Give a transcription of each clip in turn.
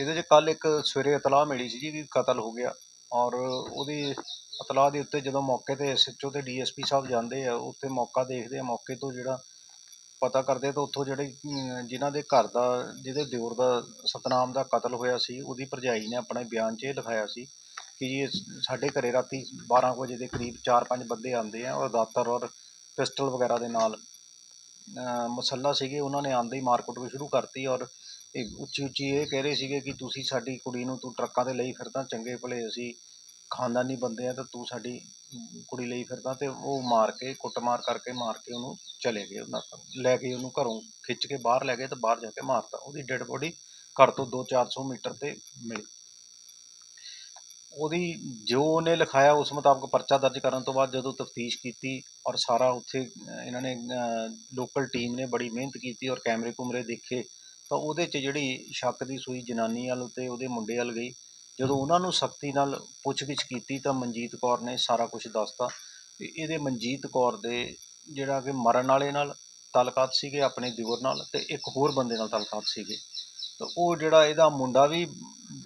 ਇਹਦੇ 'ਚ ਕੱਲ ਇੱਕ ਸਵੇਰੇ ਇਤਲਾਹ ਮਿਲੀ ਸੀ ਜੀ ਵੀ ਕਤਲ ਹੋ ਗਿਆ ਔਰ ਉਹਦੀ ਇਤਲਾਹ ਦੇ ਉੱਤੇ ਜਦੋਂ ਮੌਕੇ ਤੇ ਐਸਐਚਓ ਤੇ ਡੀਐਸਪੀ ਸਾਹਿਬ ਜਾਂਦੇ ਆ ਉੱਥੇ ਮੌਕਾ ਦੇਖਦੇ ਆ ਮੌਕੇ ਤੋਂ ਜਿਹੜਾ ਪਤਾ ਕਰਦੇ ਤਾਂ ਉੱਥੋਂ ਜਿਹੜੇ ਅਮ, ਜਿਨ੍ਹਾਂ ਦੇ ਘਰ ਦਾ ਜਿਹਦੇ ਦਿਓਰ ਦਾ ਸਤਨਾਮ ਦਾ ਕਤਲ ਹੋਇਆ ਸੀ ਉਹਦੀ ਭਰਜਾਈ ਨੇ ਆਪਣੇ ਬਿਆਨ 'ਚ ਇਹ ਲਿਖਾਇਆ ਸੀ ਕਿ ਜੀ ਸਾਡੇ ਘਰੇ ਰਾਤੀ 12 ਕੁ ਵਜੇ ਦੇ ਕਰੀਬ 4-5 ਬੰਦੇ ਆਉਂਦੇ ਆ ਔਰ ਦਾਤਰ ਔਰ ਪਿਸਟਲ ਵਗੈਰਾ ਦੇ ਨਾਲ ਮਸੱਲਾ ਸੀਗੇ, ਉਹਨਾਂ ਨੇ ਆਂਦੇ ਹੀ ਮਾਰਕੁੱਟ ਸ਼ੁਰੂ ਕਰਤੀ ਔਰ ਇਹ ਉੱਚੀ ਉੱਚੀ ਇਹ ਕਹਿ ਰਹੇ ਸੀਗੇ ਕਿ ਤੁਸੀਂ ਸਾਡੀ ਕੁੜੀ ਨੂੰ ਤੂੰ ਟਰੱਕਾਂ ਤੇ ਲਈ ਫਿਰਦਾ, ਚੰਗੇ ਭਲੇ ਅਸੀਂ ਖਾਨਦਾਨੀ ਬੰਦੇ ਆ ਤਾਂ ਤੂੰ ਸਾਡੀ ਕੁੜੀ ਲਈ ਫਿਰਦਾ ਤੇ ਉਹ ਮਾਰ ਕੇ, ਕੁੱਟਮਾਰ ਕਰਕੇ ਮਾਰ ਕੇ ਉਹਨੂੰ ਚਲੇ ਗਏ ਉਹਨਾਂ ਲੈ ਕੇ ਉਹਨੂੰ ਘਰੋਂ ਖਿੱਚ ਕੇ ਬਾਹਰ ਲੈ ਗਏ ਤੇ ਬਾਹਰ ਜਾ ਕੇ ਮਾਰਤਾ। ਉਹਦੀ ਡੈੱਡ ਬੋਡੀ ਘਰ ਤੋਂ 2-400 ਮੀਟਰ ਤੇ ਮਿਲੀ। ਉਹਦੀ ਜੋ ਉਹਨੇ ਲਿਖਾਇਆ ਉਸ ਮੁਤਾਬਕ ਪਰਚਾ ਦਰਜ ਕਰਨ ਤੋਂ ਬਾਅਦ ਜਦੋਂ ਤਫਤੀਸ਼ ਕੀਤੀ ਔਰ ਸਾਰਾ ਉੱਥੇ ਇਹਨਾਂ ਨੇ ਲੋਕਲ ਟੀਮ ਨੇ ਬੜੀ ਮਿਹਨਤ ਕੀਤੀ ਔਰ ਕੈਮਰੇ ਕੁਮਰੇ ਦੇਖੇ, ਤਾਂ ਉਹਦੇ 'ਚ ਜਿਹੜੀ ਸ਼ੱਕ ਦੀ ਸੂਈ ਜਨਾਨੀ ਵੱਲ ਅਤੇ ਉਹਦੇ ਮੁੰਡੇ ਵੱਲ ਗਈ। ਜਦੋਂ ਉਹਨਾਂ ਨੂੰ ਸਖਤੀ ਨਾਲ ਪੁੱਛਗਿੱਛ ਕੀਤੀ ਤਾਂ ਮਨਜੀਤ ਕੌਰ ਨੇ ਸਾਰਾ ਕੁਝ ਦੱਸਤਾ ਵੀ ਇਹਦੇ ਮਨਜੀਤ ਕੌਰ ਦੇ ਜਿਹੜਾ ਕਿ ਮਰਨ ਵਾਲੇ ਨਾਲ ਤਾਲੁਕਾਤ ਸੀਗੇ, ਆਪਣੇ ਦਿਓਰ ਨਾਲ ਤੇ ਇੱਕ ਹੋਰ ਬੰਦੇ ਨਾਲ ਤਾਲੁਕਾਤ ਸੀਗੇ। ਤਾਂ ਉਹ ਜਿਹੜਾ ਇਹਦਾ ਮੁੰਡਾ ਵੀ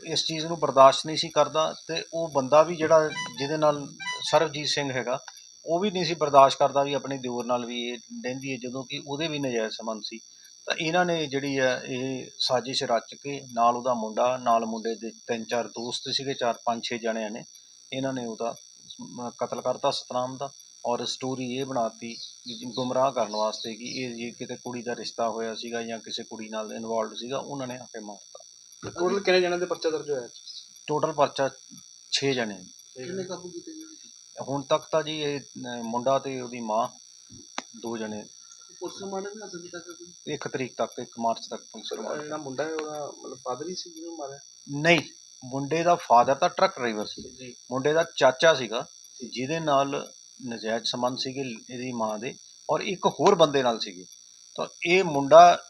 ਇਸ ਚੀਜ਼ ਨੂੰ ਬਰਦਾਸ਼ਤ ਨਹੀਂ ਸੀ ਕਰਦਾ ਤੇ ਉਹ ਬੰਦਾ ਵੀ ਜਿਹੜਾ ਜਿਹਦੇ ਨਾਲ ਸਰਬਜੀਤ ਸਿੰਘ ਹੈਗਾ, ਉਹ ਵੀ ਨਹੀਂ ਸੀ ਬਰਦਾਸ਼ਤ ਕਰਦਾ ਵੀ ਆਪਣੇ ਦਿਓਰ ਨਾਲ ਵੀ ਇਹ ਰਹਿੰਦੀ ਹੈ ਜਦੋਂ ਕਿ ਉਹਦੇ ਵੀ ਨਜਾਇਜ਼ ਸੰਬੰਧ ਸੀ। ਤਾਂ ਇਹਨਾਂ ਨੇ ਜਿਹੜੀ ਹੈ, ਇਹ ਸਾਜ਼ਿਸ਼ ਰਚ ਕੇ ਨਾਲ ਉਹਦਾ ਮੁੰਡਾ, ਨਾਲ ਮੁੰਡੇ ਦੇ ਤਿੰਨ ਚਾਰ ਦੋਸਤ ਸੀਗੇ, ਚਾਰ ਪੰਜ ਛੇ ਜਣਿਆਂ ਨੇ, ਇਹਨਾਂ ਨੇ ਉਹਦਾ ਕਤਲ ਕਰਤਾ ਸਤਨਾਮ ਦਾ ਔਰ ਸਟੋਰੀ ਇਹ ਬਣਾਤੀ ਵੀ ਗੁੰਮਰਾਹ ਕਰਨ ਵਾਸਤੇ ਕਿ ਇਹ ਜੇ ਕਿਤੇ ਕੁੜੀ ਦਾ ਰਿਸ਼ਤਾ ਹੋਇਆ ਸੀਗਾ ਜਾਂ ਕਿਸੇ ਕੁੜੀ ਨਾਲ ਇਨਵੋਲਡ ਸੀਗਾ, ਉਹਨਾਂ ਨੇ ਆ ਕੇ ਮਾਰਤਾ। ਟੋਟਲ ਕਿੰਨੇ ਜਣਾਂ ਦੇ ਪਰਚਾ ਦਰਜ ਹੋਇਆ? ਟੋਟਲ ਪਰਚਾ 6 ਜਣੇ। ਕਿੰਨੇ ਕਾਬੂ ਕੀਤੇ ਗਏ ਹੁਣ ਤੱਕ ਤਾਂ ਜੀ ਇਹ ਅਹ, ਮੁੰਡਾ ਤੇ ਉਹਦੀ ਮਾਂ ਦੋ ਜਣੇ। ਪੁਲਿਸ ਮਾਰਨ ਵੀ ਕੀਤਾ ਕੋਈ? ਇੱਕ ਤਰੀਕ ਤੱਕ ਇੱਕ ਮਾਰਚ ਤੱਕ ਪੁਲਿਸ ਰਿਮਾਂਡ। ਜਿਹੜਾ ਮੁੰਡਾ ਹੈ ਉਹਦਾ ਮਤਲਬ ਫਾਦਰ ਹੀ ਸੀ ਜਿਹਨੂੰ ਮਾਰਿਆ? ਨਹੀਂ ਮੁੰਡੇ ਦਾ ਫਾਦਰ ਤਾਂ ਟਰੱਕ ਡਰਾਈਵਰ ਸੀ। ਜੀ। ਮੁੰਡੇ ਦਾ ਚਾਚਾ ਸੀਗਾ ਜਿਹਦੇ ਨਾਲ ਨਜਾਇਜ਼ ਸੰਬੰਧ ਸੀਗੇ ਇਹਦੀ ਮਾਂ ਦੇ ਔਰ ਇੱਕ ਹੋਰ ਬੰਦੇ ਨਾਲ ਸੀਗੇ। ਤਾਂ ਇਹ ਮੁੰਡਾ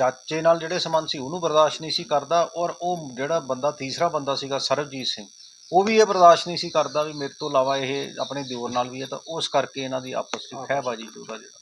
ਚਾਚੇ ਨਾਲ ਜਿਹੜੇ ਸੰਬੰਧ ਸੀ ਉਹਨੂੰ ਬਰਦਾਸ਼ਤ ਨਹੀਂ ਸੀ ਕਰਦਾ ਔਰ ਉਹ ਜਿਹੜਾ ਬੰਦਾ ਤੀਸਰਾ ਬੰਦਾ ਸੀਗਾ ਸਰਬਜੀਤ ਸਿੰਘ ਉਹ ਵੀ ਇਹ ਬਰਦਾਸ਼ਤ ਨਹੀਂ ਸੀ ਕਰਦਾ ਵੀ ਮੇਰੇ ਤੋਂ ਇਲਾਵਾ ਇਹ ਆਪਣੇ ਦਿਓਰ ਨਾਲ ਵੀ ਹੈ ਤਾਂ ਉਸ ਕਰਕੇ ਇਹਨਾਂ ਦੀ ਆਪਸ ਵਿੱਚ ਖਹਿਬਾਜੀ ਉਹਦਾ ਜਿਹੜਾ